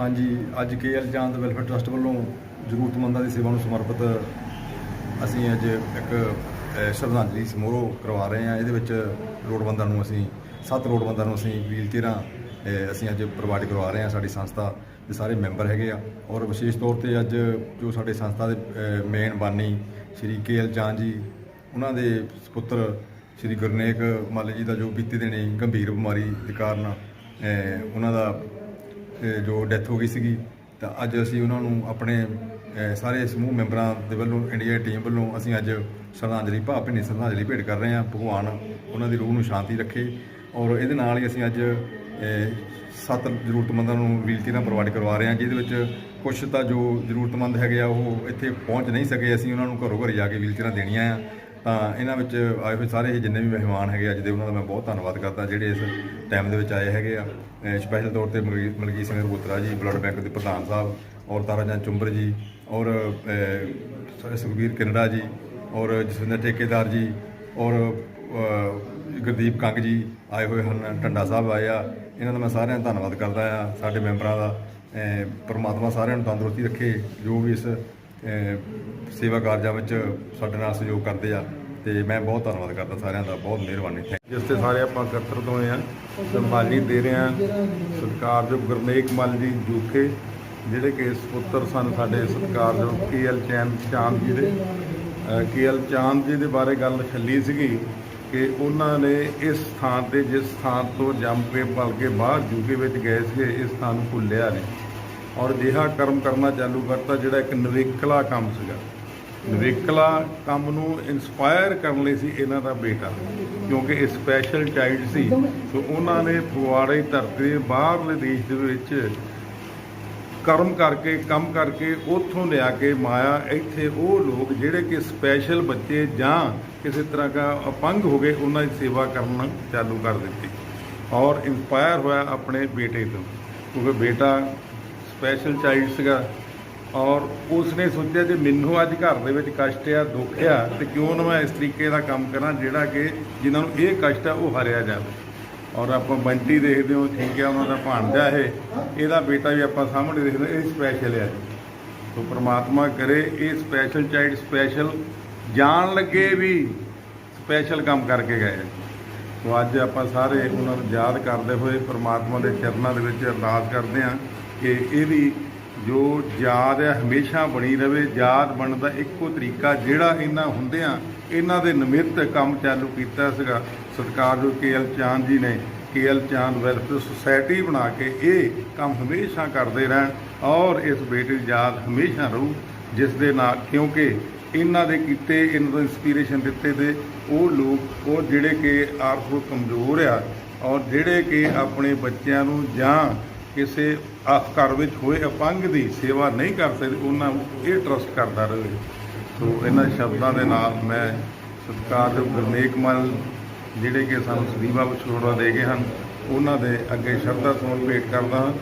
ਹਾਂਜੀ, ਅੱਜ ਕੇਐਲ ਚਾਂਦ welfare trust ਵੱਲੋਂ ਜ਼ਰੂਰਤਮੰਦਾਂ ਦੀ ਸੇਵਾ ਨੂੰ ਸਮਰਪਿਤ ਅਸੀਂ ਅੱਜ ਇੱਕ ਸ਼ਰਧਾਂਜਲੀ ਸਮਾਰੋਹ ਕਰਵਾ ਰਹੇ ਹਾਂ। ਇਹਦੇ ਵਿੱਚ ਲੋੜਵੰਦਾਂ ਨੂੰ ਅਸੀਂ, ਸੱਤ ਲੋੜਵੰਦਾਂ ਨੂੰ ਅਸੀਂ ਵੀਲਚੇਅਰਾਂ ਅਸੀਂ ਅੱਜ ਪ੍ਰੋਵਾਈਡ ਕਰਵਾ ਰਹੇ ਹਾਂ। ਸਾਡੀ ਸੰਸਥਾ ਦੇ ਸਾਰੇ ਮੈਂਬਰ ਹੈਗੇ ਆ। ਔਰ ਵਿਸ਼ੇਸ਼ ਤੌਰ ਤੇ ਅੱਜ ਜੋ ਸਾਡੇ ਸੰਸਥਾ ਦੇ ਮੇਨ ਬਾਨੀ ਸ਼੍ਰੀ ਕੇਐਲ ਚਾਂਦ ਜੀ, ਉਹਨਾਂ ਦੇ ਸੁਪੁੱਤਰ ਸ਼੍ਰੀ ਗੁਰਨੇਕ ਮੱਲ ਜੀ ਦਾ ਜੋ ਬੀਤੇ ਦਿਨੀ ਗੰਭੀਰ ਬਿਮਾਰੀ ਦੇ ਕਾਰਨ ਉਹਨਾਂ ਦਾ ਜੋ ਡੈਥ ਹੋ ਗਈ ਸੀਗੀ, ਤਾਂ ਅੱਜ ਅਸੀਂ ਉਹਨਾਂ ਨੂੰ ਆਪਣੇ ਸਾਰੇ ਸਮੂਹ ਮੈਂਬਰਾਂ ਦੇ ਵੱਲੋਂ ਇੰਡੀਆ ਟੀਮ ਵੱਲੋਂ ਅਸੀਂ ਅੱਜ ਸ਼ਰਧਾਂਜਲੀ ਭਾਵਭਿੰਨੀ ਸ਼ਰਧਾਂਜਲੀ ਭੇਟ ਕਰ ਰਹੇ ਹਾਂ। ਭਗਵਾਨ ਉਹਨਾਂ ਦੀ ਰੂਹ ਨੂੰ ਸ਼ਾਂਤੀ ਰੱਖੇ ਔਰ ਇਹਦੇ ਨਾਲ ਹੀ ਅਸੀਂ ਅੱਜ ਸੱਤ ਜ਼ਰੂਰਤਮੰਦਾਂ ਨੂੰ ਵੀਲਚੇਅਰਾਂ ਪ੍ਰੋਵਾਈਡ ਕਰਵਾ ਰਹੇ ਹਾਂ, ਜਿਹਦੇ ਵਿੱਚ ਕੁਝ ਤਾਂ ਜੋ ਜ਼ਰੂਰਤਮੰਦ ਹੈਗੇ ਆ, ਉਹ ਇੱਥੇ ਪਹੁੰਚ ਨਹੀਂ ਸਕੇ। ਅਸੀਂ ਉਹਨਾਂ ਨੂੰ ਘਰੋਂ ਘਰ ਜਾ ਕੇ ਵੀਲਚੇਅਰਾਂ ਦੇਣੀਆਂ ਆ। ਤਾਂ ਇਹਨਾਂ ਵਿੱਚ ਆਏ ਹੋਏ ਸਾਰੇ ਹੀ ਜਿੰਨੇ ਵੀ ਮਹਿਮਾਨ ਹੈਗੇ ਅੱਜ ਦੇ, ਉਹਨਾਂ ਦਾ ਮੈਂ ਬਹੁਤ ਧੰਨਵਾਦ ਕਰਦਾ, ਜਿਹੜੇ ਇਸ ਟਾਈਮ ਦੇ ਵਿੱਚ ਆਏ ਹੈਗੇ ਆ। ਸਪੈਸ਼ਲ ਤੌਰ ਤੇ ਮਲਕੀ- ਮਲਕੀਤ ਸਿੰਘ ਰਗੋਤਰਾ ਜੀ ਬਲੱਡ ਬੈਂਕ ਦੇ ਪ੍ਰਧਾਨ ਸਾਹਿਬ ਔਰ ਤਾਰਾਜਨ ਚੁੰਬਰ ਜੀ ਔਰ ਸੁਖਬੀਰ ਕਿਨੜਾ ਜੀ ਔਰ ਜਸਵਿੰਦਰ ਠੇਕੇਦਾਰ ਜੀ ਔਰ ਗੁਰਦੀਪ ਕੰਗ ਜੀ ਆਏ ਹੋਏ ਹਨ, ਟੰਡਾ ਸਾਹਿਬ ਆਏ ਆ। ਇਹਨਾਂ ਦਾ ਮੈਂ ਸਾਰਿਆਂ ਦਾ ਧੰਨਵਾਦ ਕਰਦਾ ਆ, ਸਾਡੇ ਮੈਂਬਰਾਂ ਦਾ। ਪਰਮਾਤਮਾ ਸਾਰਿਆਂ ਨੂੰ ਤੰਦਰੁਸਤੀ ਰੱਖੇ, ਜੋ ਵੀ ਇਸ ਸੇਵਾ ਕਾਰਜਾਂ ਵਿੱਚ ਸਾਡੇ ਨਾਲ ਸਹਿਯੋਗ ਕਰਦੇ ਆ ਤੇ ਮੈਂ ਬਹੁਤ ਧੰਨਵਾਦ ਕਰਦਾ ਸਾਰਿਆਂ ਦਾ, ਬਹੁਤ ਮਿਹਰਬਾਨੀ ਜਿਸ ਤੇ ਸਾਰੇ ਆਪਾਂ ਇਕੱਤਰਤ ਹੋਏ ਆ ਸੰਭਾਲੀ ਦੇ ਰਹੇ ਆ ਸਤਿਕਾਰਯੋਗ ਗੁਰਨੇਕ ਮੱਲ ਜੀ ਜੂਕੇ ਜਿਹੜੇ ਕਿ ਸੁਪੁੱਤਰ ਸਨ ਸਾਡੇ ਸਤਿਕਾਰਯੋਗ ਜੋ ਕੇਐਲ ਚੈਨ ਚਾਂਦ ਜੀ ਦੇ ਕੇਐਲ ਚਾਂਦ ਜੀ ਦੇ ਬਾਰੇ ਗੱਲ ਛੱਲੀ ਸੀਗੀ ਕਿ ਉਹਨਾਂ ਨੇ ਇਸ ਥਾਂ ਤੇ ਜਿਸ ਥਾਂ ਤੋਂ ਜੰਮ ਕੇ ਪਲ ਕੇ ਬਾਹਰ ਜੂਕੇ ਵਿੱਚ ਗਏ ਸੀਗੇ, ਇਸ ਥਾਂ ਨੂੰ ਭੁੱਲਿਆ ਨਹੀਂ। ਔਰ ਅਜਿਹਾ ਕਰਮ ਕਰਨਾ ਚਾਲੂ ਕਰਤਾ ਜਿਹੜਾ ਇੱਕ ਨਵੇਕਲਾ ਕੰਮ ਸੀਗਾ। ਨਵੇਕਲਾ ਕੰਮ ਨੂੰ ਇਨਸਪਾਇਰ ਕਰਨ ਲਈ ਸੀ ਇਹਨਾਂ ਦਾ ਬੇਟਾ। ਕਿਉਂਕਿ ਇਹ ਸਪੈਸ਼ਲ ਚਾਈਲਡ ਸੀ। ਸੋ ਉਹਨਾਂ ਨੇ ਫਗਵਾੜੇ ਧਰਤੀ ਦੇ ਬਾਹਰਲੇ ਦੇਸ਼ ਦੇ ਵਿੱਚ ਕਰਮ ਕਰਕੇ, ਕੰਮ ਕਰਕੇ ਉੱਥੋਂ ਲਿਆ ਕੇ ਮਾਇਆ ਇੱਥੇ ਉਹ ਲੋਕ ਜਿਹੜੇ ਕਿ ਸਪੈਸ਼ਲ ਬੱਚੇ ਜਾਂ ਕਿਸੇ ਤਰ੍ਹਾਂ ਦਾ ਅਪੰਗ ਹੋ ਗਏ, ਉਹਨਾਂ ਦੀ ਸੇਵਾ ਕਰਨਾ ਚਾਲੂ ਕਰ ਦਿੱਤੀ। ਔਰ ਇਨਸਪਾਇਰ ਹੋਇਆ ਆਪਣੇ ਬੇਟੇ ਤੋਂ। ਕਿਉਂਕਿ ਬੇਟਾ ਸਪੈਸ਼ਲ ਚਾਈਲਡ ਸੀਗਾ ਔਰ ਉਸ ਨੇ ਸੋਚਿਆ ਜੇ ਮੈਨੂੰ ਅੱਜ ਘਰ ਦੇ ਵਿੱਚ ਕਸ਼ਟ ਆ, ਦੁੱਖ ਆ ਤੇ ਕਿਉਂ ਨਾ ਮੈਂ ਇਸ ਤਰੀਕੇ ਦਾ ਕੰਮ ਕਰਾਂ ਜਿਹੜਾ ਕਿ ਜਿਨ੍ਹਾਂ ਨੂੰ ਇਹ ਕਸ਼ਟ ਆ ਉਹ ਹਾਰਿਆ ਜਾਵੇ। ਔਰ ਆਪਾਂ ਬੰਟੀ ਦੇਖਦੇ ਹਾਂ ਠੀਕ ਆ, ਉਹਨਾਂ ਦਾ ਭਾਣਜਾ ਇਹ, ਇਹਦਾ ਬੇਟਾ ਵੀ ਆਪਾਂ ਸਾਹਮਣੇ ਦੇਖਦੇ ਇਹ ਸਪੈਸ਼ਲ ਆ। ਸੋ ਪ੍ਰਮਾਤਮਾ ਕਰੇ ਇਹ ਸਪੈਸ਼ਲ ਚਾਈਲਡ ਸਪੈਸ਼ਲ ਜਾਣ ਲੱਗੇ ਵੀ ਸਪੈਸ਼ਲ ਕੰਮ ਕਰਕੇ ਗਏ ਸੋ ਅੱਜ ਆਪਾਂ ਸਾਰੇ ਉਹਨਾਂ ਨੂੰ ਯਾਦ ਕਰਦੇ ਹੋਏ ਪ੍ਰਮਾਤਮਾ ਦੇ ਚਰਨਾਂ ਦੇ ਵਿੱਚ ਅਰਦਾਸ ਕਰਦੇ ਹਾਂ ਕਿ ਇਹਦੀ ਜੋ ਯਾਦ ਹੈ, ਹਮੇਸ਼ਾ ਬਣੀ ਰਵੇ। ਯਾਦ ਬਣਨ ਦਾ ਇੱਕੋ ਤਰੀਕਾ, ਜਿਹੜਾ ਇਹਨਾਂ ਹੁੰਦਿਆਂ ਇਹਨਾਂ ਦੇ ਨਿਮਿਤ ਕੰਮ ਚਾਲੂ ਕੀਤਾ ਸੀਗਾ। ਸਰਕਾਰ ਜੋ ਕੇਐਲ ਚਾਂਦ ਜੀ ਨੇ ਕੇਐਲ ਚਾਂਦ ਵੈਲਫੇਅਰ ਸੁਸਾਇਟੀ ਬਣਾ ਕੇ ਇਹ ਕੰਮ ਹਮੇਸ਼ਾ ਕਰਦੇ ਰਹਿਣ ਔਰ ਇਸ ਬੇਟੇ ਦੀ ਯਾਦ ਹਮੇਸ਼ਾ ਰਹੂ, ਜਿਸ ਦੇ ਨਾਲ ਕਿਉਂਕਿ ਇਹਨਾਂ ਦੇ ਕੀਤੇ, ਇਹਨਾਂ ਨੂੰ ਇਨਸਪੀਰੇਸ਼ਨ ਦਿੱਤੇ ਤੇ ਉਹ ਲੋਕ, ਉਹ ਜਿਹੜੇ ਕਿ ਆਰਥਿਕ ਕਮਜ਼ੋਰ ਆ ਔਰ ਜਿਹੜੇ ਕਿ ਆਪਣੇ ਬੱਚਿਆਂ ਨੂੰ ਜਾਂ ਕਿਸੇ ਘਰ ਵਿੱਚ ਹੋਏ ਅਪੰਗ ਦੀ ਸੇਵਾ ਨਹੀਂ ਕਰ ਸਕਦੇ, ਉਹਨਾਂ ਨੂੰ ਇਹ ਟਰਸਟ ਕਰਦਾ ਰਹੇ। ਸੋ ਇਹਨਾਂ ਸ਼ਬਦਾਂ ਦੇ ਨਾਲ ਮੈਂ ਸਤਿਕਾਰਯੋਗ ਗੁਰਨੇਕ ਮਲ ਜਿਹੜੇ ਕਿ ਸਾਨੂੰ ਸਦੀਵਾ ਵਿਛੋੜਾ ਦੇ ਗਏ ਹਨ, ਉਹਨਾਂ ਦੇ ਅੱਗੇ ਸ਼ਰਧਾ ਸਮਰਪਿਤ ਕਰਦਾ ਹਾਂ।